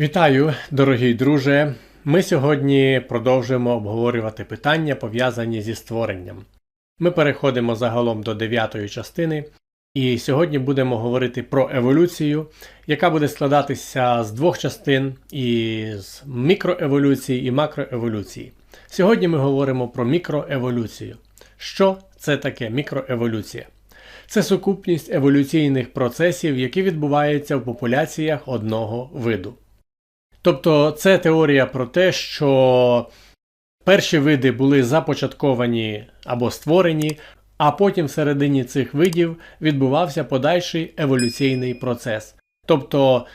Вітаю, дорогий друже! Ми сьогодні продовжуємо обговорювати питання, пов'язані зі створенням. Ми переходимо загалом до дев'ятої частини, і сьогодні будемо говорити про еволюцію, яка буде складатися з двох частин із мікроеволюції і макроеволюції. Сьогодні ми говоримо про мікроеволюцію. Що це таке мікроеволюція? Це сукупність еволюційних процесів, які відбуваються в популяціях одного виду. Тобто це теорія про те, що перші види були започатковані або створені, а потім всередині цих видів відбувався подальший еволюційний процес. Тобто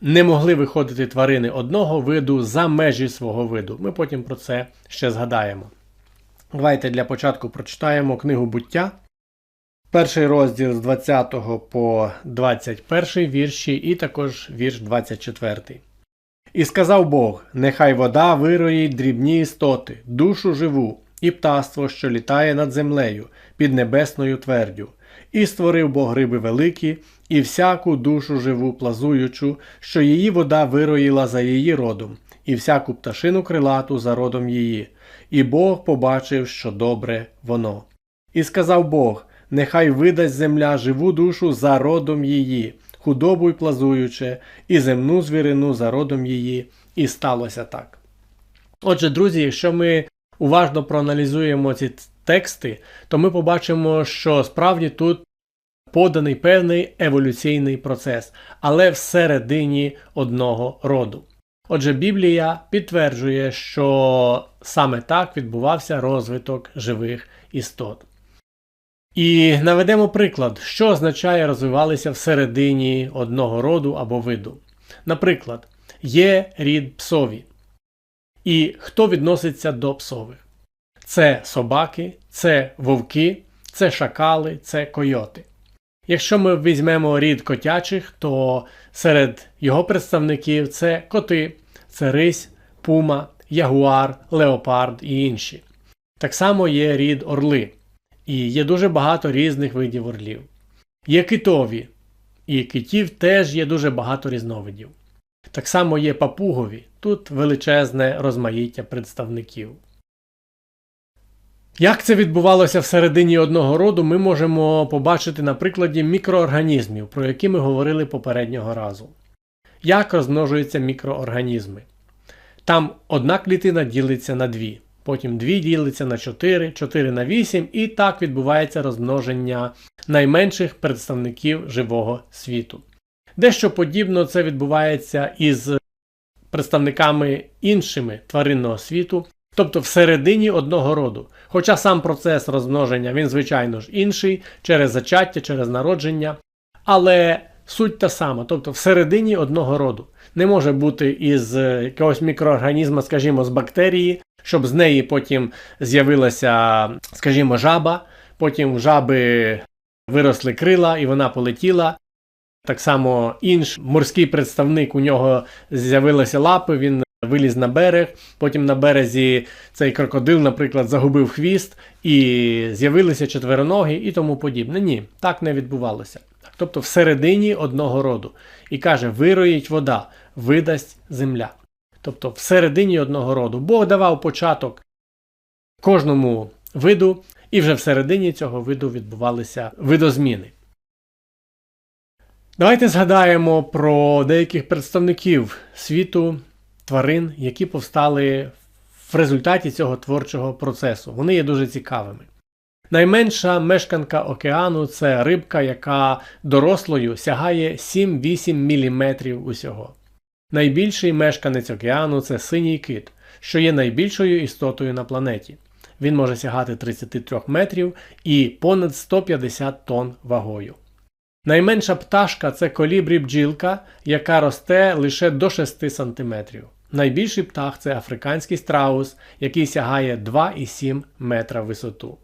не могли виходити тварини одного виду за межі свого виду. Ми потім про це ще згадаємо. Давайте для початку прочитаємо книгу буття. Перший розділ з 20 по 21 вірші, і також вірш 24. І сказав Бог: Нехай вода вироїть дрібні істоти, душу живу, і птаство, що літає над землею, під небесною твердю. І створив Бог риби великі, і всяку душу живу плазуючу, що її вода вироїла за її родом, і всяку пташину крилату за родом її. І Бог побачив, що добре воно. І сказав Бог: Нехай видасть земля живу душу за родом її, худобу й плазуюче, і земну звірину за родом її, і сталося так. Отже, друзі, якщо ми уважно проаналізуємо ці тексти, то ми побачимо, що справді тут поданий певний еволюційний процес, але всередині одного роду. Отже, Біблія підтверджує, що саме так відбувався розвиток живих істот. І наведемо приклад, що означає розвивалися всередині одного роду або виду. Наприклад, є рід псові. І хто відноситься до псових? Це собаки, це вовки, це шакали, це койоти. Якщо ми візьмемо рід котячих, то серед його представників це коти, це рись, пума, ягуар, леопард і інші. Так само є рід орли. І є дуже багато різних видів орлів. Є китові, і китів теж є дуже багато різновидів. Так само є папугові, тут величезне розмаїття представників. Як це відбувалося всередині одного роду, ми можемо побачити на прикладі мікроорганізмів, про які ми говорили попереднього разу. Як розмножуються мікроорганізми? Там одна клітина ділиться на дві. Потім 2 ділиться на 4, 4 на 8, і так відбувається розмноження найменших представників живого світу. Дещо подібно це відбувається із представниками іншими тваринного світу, тобто всередині одного роду. Хоча сам процес розмноження, він, звичайно ж, інший, через зачаття, через народження, але суть та сама, тобто всередині одного роду. Не може бути із якогось мікроорганізму, скажімо, з бактерії, щоб з неї потім з'явилася, скажімо, жаба, потім в жаби виросли крила і вона полетіла. Так само інш морський представник у нього з'явилися лапи, він виліз на берег, потім на березі цей крокодил, наприклад, загубив хвіст, і з'явилися четвероногі і тому подібне. Ні, так не відбувалося. Тобто всередині одного роду. І каже: вироїть вода, видасть земля. Тобто всередині одного роду. Бог давав початок кожному виду, і вже всередині цього виду відбувалися видозміни. Давайте згадаємо про деяких представників світу тварин, які повстали в результаті цього творчого процесу. Вони є дуже цікавими. Найменша мешканка океану це рибка, яка дорослою сягає 7-8 мм усього. Найбільший мешканець океану це синій кит, що є найбільшою істотою на планеті. Він може сягати 33 метрів і понад 150 тонн вагою. Найменша пташка це колібрі бджілка, яка росте лише до 6 см. Найбільший птах це африканський страус, який сягає 2,7 метра висоту.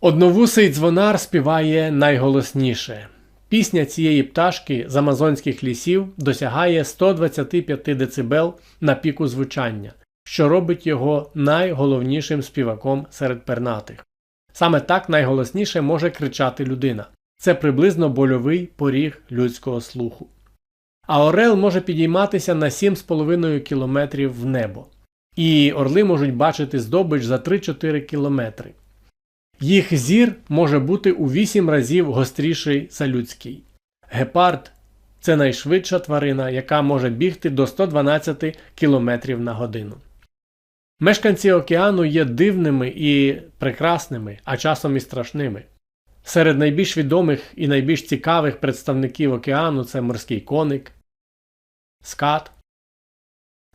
Одновусий дзвонар співає найголосніше. Пісня цієї пташки з амазонських лісів досягає 125 дБ на піку звучання, що робить його найголовнішим співаком серед пернатих. Саме так найголосніше може кричати людина. Це приблизно больовий поріг людського слуху. А орел може підійматися на 7,5 км в небо. І орли можуть бачити здобич за 3-4 кілометри. Їх зір може бути у 8 разів гостріший за людський. Гепард це найшвидша тварина, яка може бігти до 112 км на годину. Мешканці океану є дивними і прекрасними, а часом і страшними. Серед найбільш відомих і найбільш цікавих представників океану це морський коник, скат,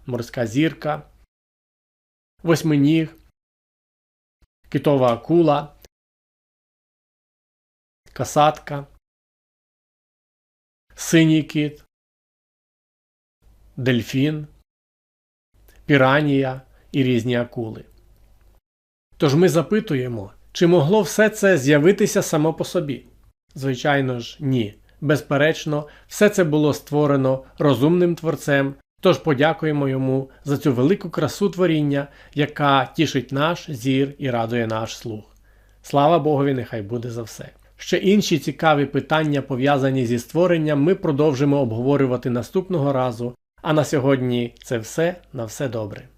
морська зірка, восьминіг, китова акула, касатка, синій кит, дельфін, піранія і різні акули. Тож ми запитуємо, чи могло все це з'явитися само по собі? Звичайно ж, ні. Безперечно, все це було створено розумним творцем, тож подякуємо йому за цю велику красу творіння, яка тішить наш зір і радує наш слух. Слава Богові, нехай буде за все. Ще інші цікаві питання, пов'язані зі створенням, ми продовжимо обговорювати наступного разу. А на сьогодні це все. На все добре.